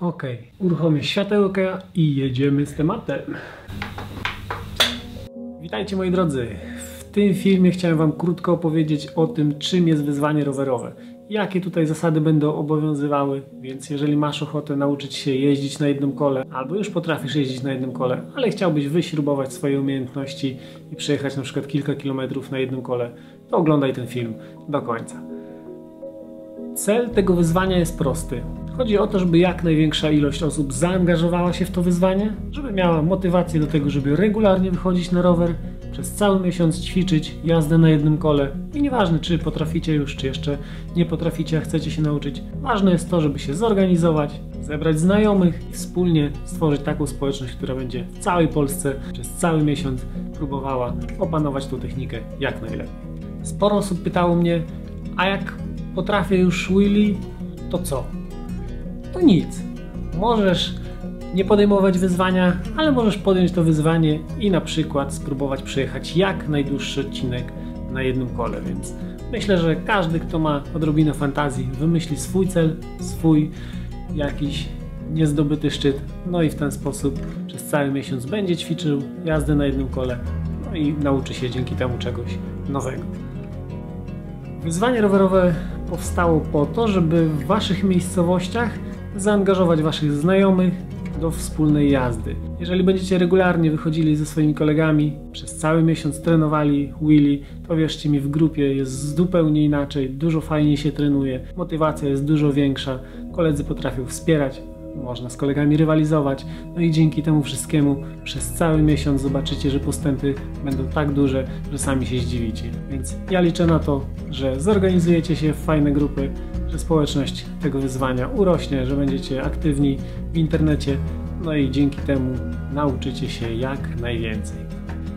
Ok, uruchomię światełka i jedziemy z tematem. Witajcie moi drodzy. W tym filmie chciałem Wam krótko opowiedzieć o tym, czym jest wyzwanie rowerowe. Jakie tutaj zasady będą obowiązywały, więc jeżeli masz ochotę nauczyć się jeździć na jednym kole, albo już potrafisz jeździć na jednym kole, ale chciałbyś wyśrubować swoje umiejętności i przejechać na przykład kilka kilometrów na jednym kole, to oglądaj ten film do końca. Cel tego wyzwania jest prosty. Chodzi o to, żeby jak największa ilość osób zaangażowała się w to wyzwanie, żeby miała motywację do tego, żeby regularnie wychodzić na rower, przez cały miesiąc ćwiczyć jazdę na jednym kole. I nieważne, czy potraficie już, czy jeszcze nie potraficie, a chcecie się nauczyć. Ważne jest to, żeby się zorganizować, zebrać znajomych i wspólnie stworzyć taką społeczność, która będzie w całej Polsce przez cały miesiąc próbowała opanować tą technikę jak najlepiej. Sporo osób pytało mnie, a jak potrafię już Willy, to co? To nic. Możesz nie podejmować wyzwania, ale możesz podjąć to wyzwanie i na przykład spróbować przejechać jak najdłuższy odcinek na jednym kole, więc myślę, że każdy, kto ma odrobinę fantazji, wymyśli swój cel, swój jakiś niezdobyty szczyt, no i w ten sposób przez cały miesiąc będzie ćwiczył jazdę na jednym kole, no i nauczy się dzięki temu czegoś nowego. Wyzwanie rowerowe powstało po to, żeby w Waszych miejscowościach zaangażować Waszych znajomych do wspólnej jazdy. Jeżeli będziecie regularnie wychodzili ze swoimi kolegami, przez cały miesiąc trenowali Willy, to wierzcie mi, w grupie jest zupełnie inaczej, dużo fajniej się trenuje, motywacja jest dużo większa, koledzy potrafią wspierać, można z kolegami rywalizować, no i dzięki temu wszystkiemu przez cały miesiąc zobaczycie, że postępy będą tak duże, że sami się zdziwicie. Więc ja liczę na to, że zorganizujecie się w fajne grupy, że społeczność tego wyzwania urośnie, że będziecie aktywni w internecie, no i dzięki temu nauczycie się jak najwięcej.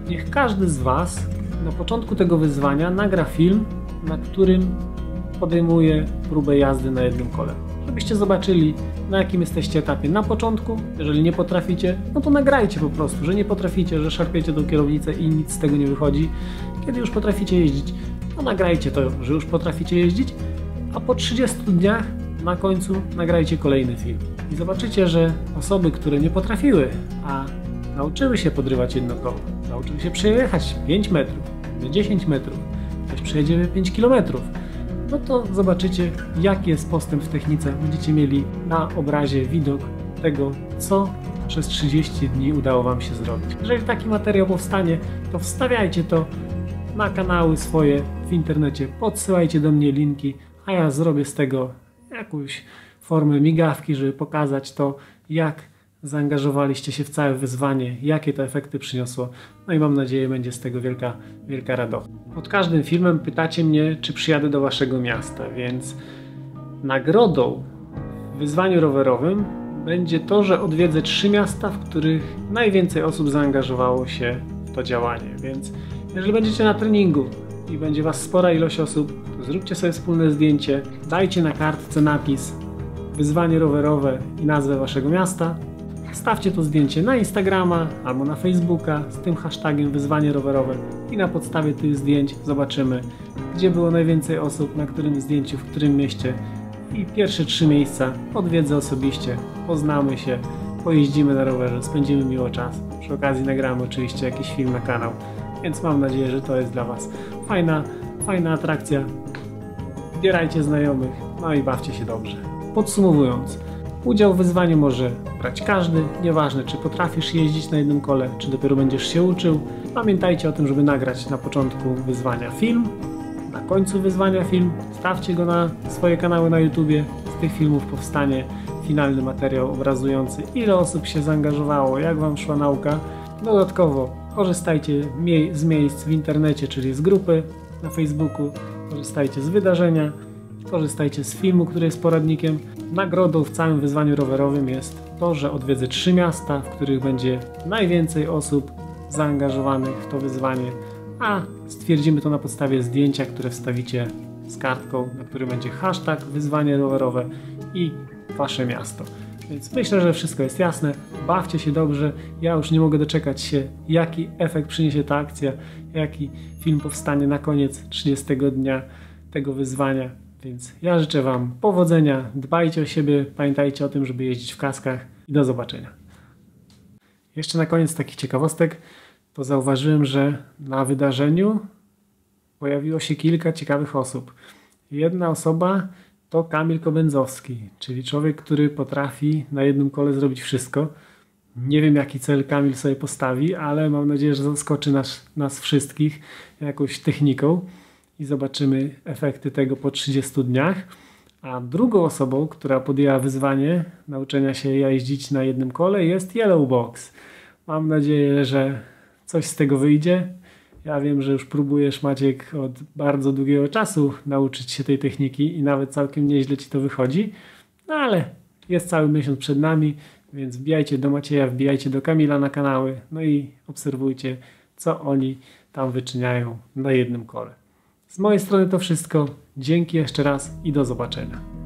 Niech każdy z Was na początku tego wyzwania nagra film, na którym podejmuje próbę jazdy na jednym kole. Żebyście zobaczyli, na jakim jesteście etapie na początku. Jeżeli nie potraficie, no to nagrajcie po prostu, że nie potraficie, że szarpiecie tą kierownicę i nic z tego nie wychodzi. Kiedy już potraficie jeździć, to nagrajcie to, że już potraficie jeździć, a po 30 dniach na końcu nagrajcie kolejny film. I zobaczycie, że osoby, które nie potrafiły, a nauczyły się podrywać jedno koło, nauczyły się przejechać 5 metrów, 10 metrów, ktoś przejedzie 5 kilometrów, no to zobaczycie, jaki jest postęp w technice. Będziecie mieli na obrazie widok tego, co przez 30 dni udało Wam się zrobić. Jeżeli taki materiał powstanie, to wstawiajcie to na kanały swoje w internecie, podsyłajcie do mnie linki, a ja zrobię z tego jakąś formę migawki, żeby pokazać to, jak zaangażowaliście się w całe wyzwanie, jakie to efekty przyniosło. No i mam nadzieję, będzie z tego wielka, wielka radość. Pod każdym filmem pytacie mnie, czy przyjadę do waszego miasta, więc nagrodą w wyzwaniu rowerowym będzie to, że odwiedzę trzy miasta, w których najwięcej osób zaangażowało się w to działanie. Więc jeżeli będziecie na treningu i będzie was spora ilość osób, zróbcie sobie wspólne zdjęcie, dajcie na kartce napis wyzwanie rowerowe i nazwę waszego miasta. Stawcie to zdjęcie na Instagrama albo na Facebooka z tym hashtagiem wyzwanie rowerowe i na podstawie tych zdjęć zobaczymy, gdzie było najwięcej osób, na którym zdjęciu, w którym mieście. I pierwsze trzy miejsca odwiedzę osobiście, poznamy się, pojeździmy na rowerze, spędzimy miło czas. Przy okazji nagramy oczywiście jakiś film na kanał, więc mam nadzieję, że to jest dla Was fajna, fajna atrakcja. Zbierajcie znajomych, no i bawcie się dobrze. Podsumowując, Udział w wyzwaniu może brać każdy, nieważne czy potrafisz jeździć na jednym kole, czy dopiero będziesz się uczył. Pamiętajcie o tym, żeby nagrać na początku wyzwania film, na końcu wyzwania film, stawcie go na swoje kanały na YouTubie. Z tych filmów powstanie finalny materiał obrazujący, ile osób się zaangażowało, jak Wam szła nauka. Dodatkowo korzystajcie z miejsc w internecie, czyli z grupy na Facebooku, korzystajcie z wydarzenia, korzystajcie z filmu, który jest poradnikiem. Nagrodą w całym wyzwaniu rowerowym jest to, że odwiedzę trzy miasta, w których będzie najwięcej osób zaangażowanych w to wyzwanie, a stwierdzimy to na podstawie zdjęcia, które wstawicie z kartką, na którym będzie hashtag wyzwanie rowerowe i wasze miasto. Więc myślę, że wszystko jest jasne. Bawcie się dobrze. Ja już nie mogę doczekać się, jaki efekt przyniesie ta akcja, jaki film powstanie na koniec 30 dnia tego wyzwania. Więc ja życzę Wam powodzenia, dbajcie o siebie, pamiętajcie o tym, żeby jeździć w kaskach i do zobaczenia. Jeszcze na koniec takich ciekawostek, to zauważyłem, że na wydarzeniu pojawiło się kilka ciekawych osób. Jedna osoba to Kamil Kobędzowski, czyli człowiek, który potrafi na jednym kole zrobić wszystko. Nie wiem, jaki cel Kamil sobie postawi, ale mam nadzieję, że zaskoczy nas, nas wszystkich jakąś techniką i zobaczymy efekty tego po 30 dniach. A drugą osobą, która podjęła wyzwanie nauczenia się jeździć na jednym kole jest Yellow Box. Mam nadzieję, że coś z tego wyjdzie. Ja wiem, że już próbujesz Maciek od bardzo długiego czasu nauczyć się tej techniki i nawet całkiem nieźle ci to wychodzi. No ale jest cały miesiąc przed nami, więc wbijajcie do Macieja, wbijajcie do Kamila na kanały, no i obserwujcie, co oni tam wyczyniają na jednym kole. Z mojej strony to wszystko. Dzięki jeszcze raz i do zobaczenia.